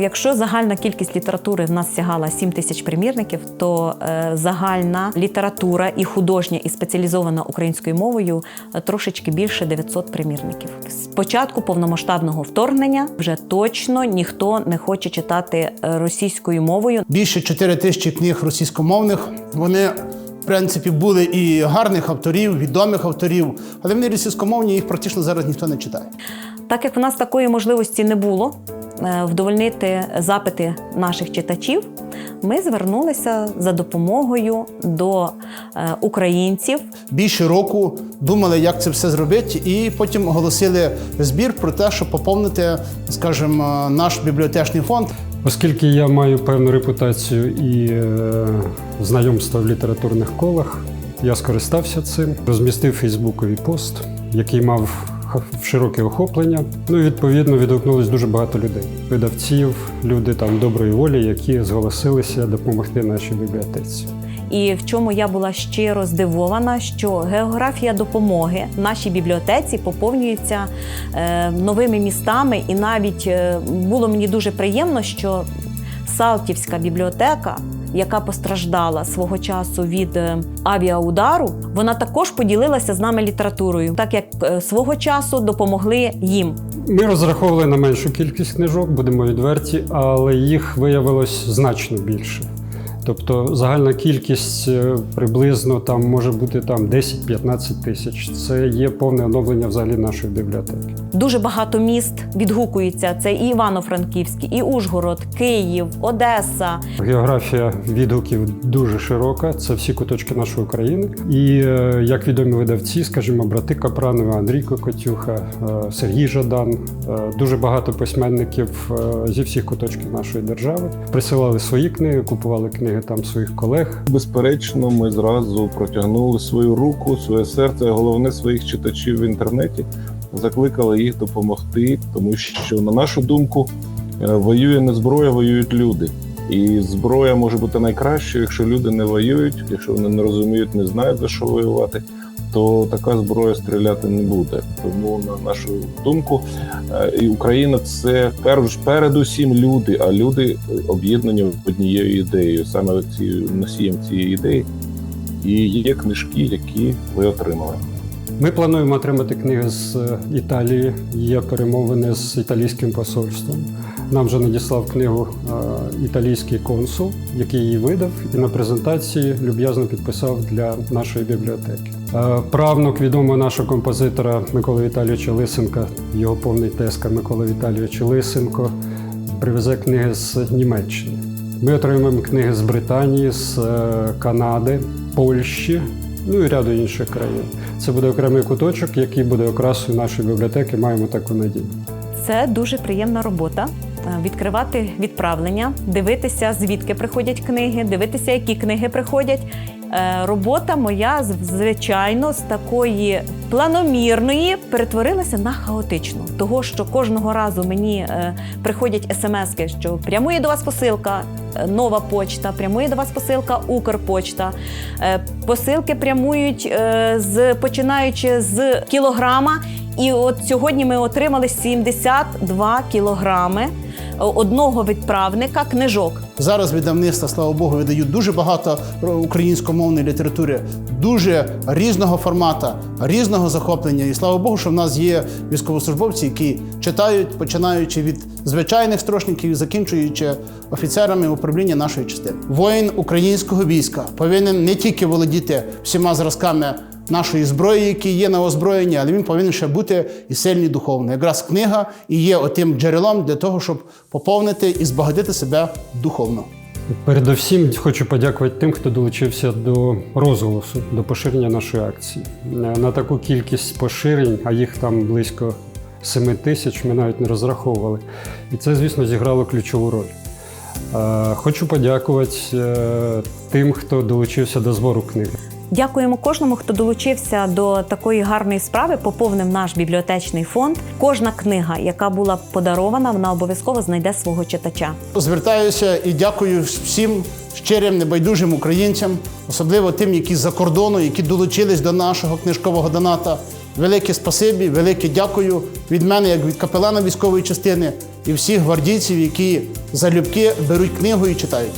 Якщо загальна кількість літератури в нас сягала 7 тисяч примірників, то е, загальна література і художня, і спеціалізована українською мовою е, трошечки більше 900 примірників. З початку повномасштабного вторгнення вже точно ніхто не хоче читати е, російською мовою. Більше 4 тисячі книг російськомовних. Вони, в принципі, були і гарних авторів, відомих авторів, але вони російськомовні, їх практично зараз ніхто не читає. Так як в нас такої можливості не було вдовольнити запити наших читачів, ми звернулися за допомогою до е, українців. Більше року думали, як це все зробити, і потім оголосили збір про те, щоб поповнити, скажімо, наш бібліотечний фонд. Оскільки я маю певну репутацію і е, знайомство в літературних колах, я скористався цим, розмістив фейсбуковий пост, який мав х- широке охоплення. Ну і відповідно відгукнулось дуже багато людей. Видавців, люди там доброї волі, які зголосилися допомогти нашій бібліотеці. І в чому я була щиро здивована, що географія допомоги нашій бібліотеці поповнюється е, новими містами, і навіть е, було мені дуже приємно, що Салтівська бібліотека, яка постраждала свого часу від е, авіаудару, вона також поділилася з нами літературою, так як е, свого часу допомогли їм. Ми розраховували на меншу кількість книжок, будемо відверті, але їх виявилось значно більше. Тобто загальна кількість е, приблизно там може бути там 10-15 тисяч. Це є повне оновлення взагалі нашої бібліотеки. Дуже багато міст відгукуються. Це і Івано-Франківський, і Ужгород, Київ, Одеса. Географія відгуків дуже широка. Це всі куточки нашої країни. І е, як відомі видавці, скажімо, брати Капранови, Андрій Кокотюха, е, Сергій Жадан, дуже багато письменників зі всіх куточків нашої держави присилали свої книги, купували книги там своїх колег. Безперечно, ми зразу протягнули свою руку, своє серце, головне своїх читачів в інтернеті, закликали їх допомогти, тому що, на нашу думку, е, воює не зброя, воюють люди. І зброя може бути найкращою, якщо люди не воюють, якщо вони не розуміють, не знають за що воювати, то така зброя стріляти не буде. Тому, на нашу думку, е, і Україна це перш передусім люди, а люди об'єднані однією ідеєю, саме цією носієм цієї ідеї. І є книжки, які ви отримали. Ми плануємо отримати книги з е, Італії. Є перемовини з італійським посольством. Нам вже надіслав книгу е, італійський консул, який її видав, і на презентації люб'язно підписав для нашої бібліотеки. Е, Правнук відомого нашого композитора Миколи Віталійовича Лисенка, його повний тезка Микола Віталійович Лисенко, привезе книги з Німеччини. Ми отримаємо книги з Британії, з е, Канади, Польщі, ну і ряду інших країн. Це буде окремий куточок, який буде окрасою нашої бібліотеки. Маємо таку надію. Це дуже приємна робота. е, Відкривати відправлення, дивитися, звідки приходять книги, дивитися, які книги приходять. Е, Робота моя, звичайно, з такої планомірної перетворилася на хаотичну. Того, що кожного разу мені е, приходять смски, що прямує до вас посилка, е, нова почта, прямує до вас посилка Укрпочта. Посилки прямують з починаючи з кілограма. І от сьогодні ми отримали 72 кілограми одного відправника книжок. Зараз видавництва, слава Богу, видають дуже багато українськомовної літератури, дуже різного формату, різного захоплення. І слава Богу, що в нас є військовослужбовці, які читають, починаючи від звичайних строшників, закінчуючи офіцерами управління нашої частини. Воїн українського війська повинен не тільки володіти всіма зразками нашої зброї, які є на озброєнні, але він повинен ще бути і сильний духовно. Якраз книга і є отим джерелом для того, щоб поповнити і збагатити себе духовно. Передусім хочу подякувати тим, хто долучився до розголосу, до поширення нашої акції. На таку кількість поширень, а їх там близько 7 тисяч, ми навіть не розраховували. І це, звісно, зіграло ключову роль. Е, Хочу подякувати е, тим, хто долучився до збору книги. Дякуємо кожному, хто долучився до такої гарної справи, поповнив наш бібліотечний фонд. Кожна книга, яка була подарована, вона обов'язково знайде свого читача. Звертаюся і дякую всім щирим небайдужим українцям, особливо тим, які з-за кордону, які долучились до нашого книжкового доната. велике спасибі, велике дякую від мене, як від капелана військової частини і всіх гвардійців, які залюбки беруть книгу і читають.